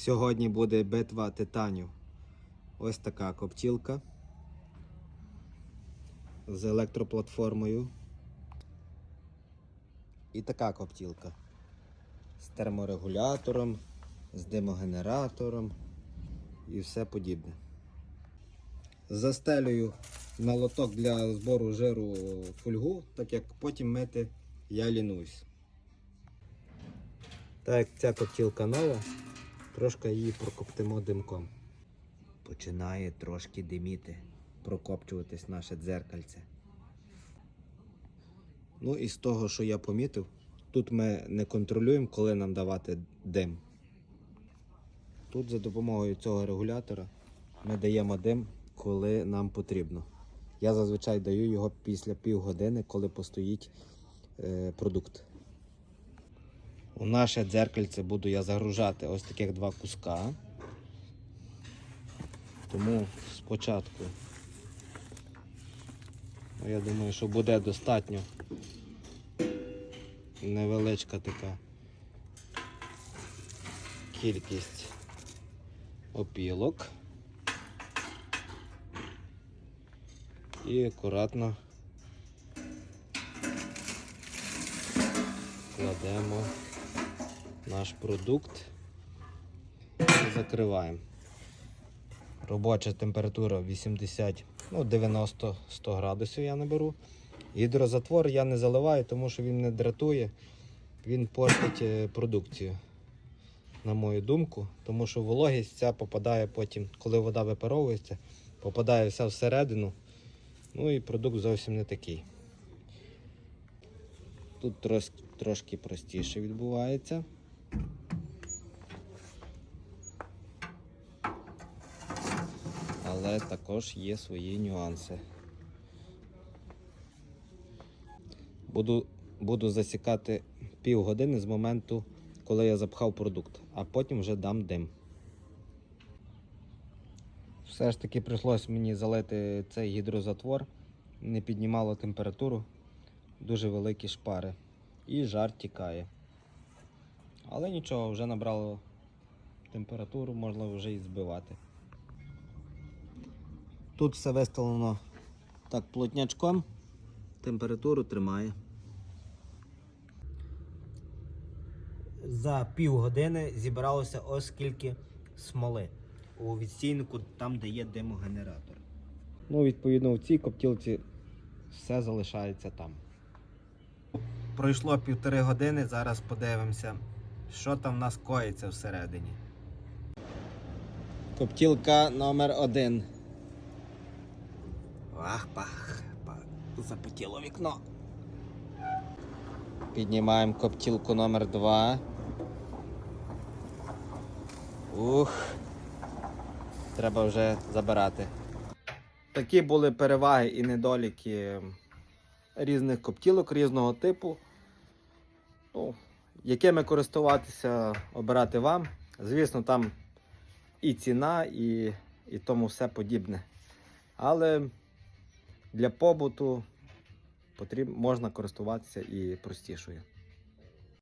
Сьогодні буде битва титанів. Ось така коптілка з електроплатформою. І така коптілка з терморегулятором, з димогенератором і все подібне. Застелюю на лоток для збору жиру фольгу, так як потім мити я лінуюсь. Так ця коптілка нова, трошки її прокоптимо димком. Починає трошки диміти, прокопчуватись наше дзеркальце. Ну і з того, що я помітив, тут ми не контролюємо, коли нам давати дим. Тут за допомогою цього регулятора ми даємо дим, коли нам потрібно. Я зазвичай даю його після півгодини, коли постоїть е, продукт. У наше дзеркальце буду я загружати ось таких два куска. Тому спочатку, ну, я думаю, що буде достатньо невеличка така кількість опілок. І акуратно кладемо наш продукт і закриваємо. Робоча температура 80, ну 90-100 градусів я наберу. Гідрозатвор я не заливаю, тому що він не дратує, він портить е, продукцію, на мою думку, тому що вологість ця попадає потім, коли вода випаровується, попадає вся всередину. Ну і продукт зовсім не такий. Тут трош, трошки простіше відбувається. Але також є свої нюанси. Буду, буду засікати півгодини з моменту, коли я запхав продукт, а потім вже дам дим. Все ж таки прийшлось мені залити цей гідрозатвор, не піднімало температуру, дуже великі шпари. І жар тікає. Але нічого, вже набрало температуру, можна вже і збивати. Тут все виставлено так плотнячком, температуру тримає. За півгодини зібралося ось скільки смоли у відстійнику, там, де є димогенератор. Ну, відповідно, у цій коптілці все залишається там. Пройшло півтори години, зараз подивимося, що там в нас коїться всередині. Коптілка номер один. Ах, пах, пах, запотіло вікно. Піднімаємо коптілку номер два. Ух. Треба вже забирати. Такі були переваги і недоліки різних коптілок різного типу. Ну, якими користуватися, обирати вам. Звісно, там і ціна, і, і тому все подібне. Але для побуту потрібно, можна користуватися і простішою.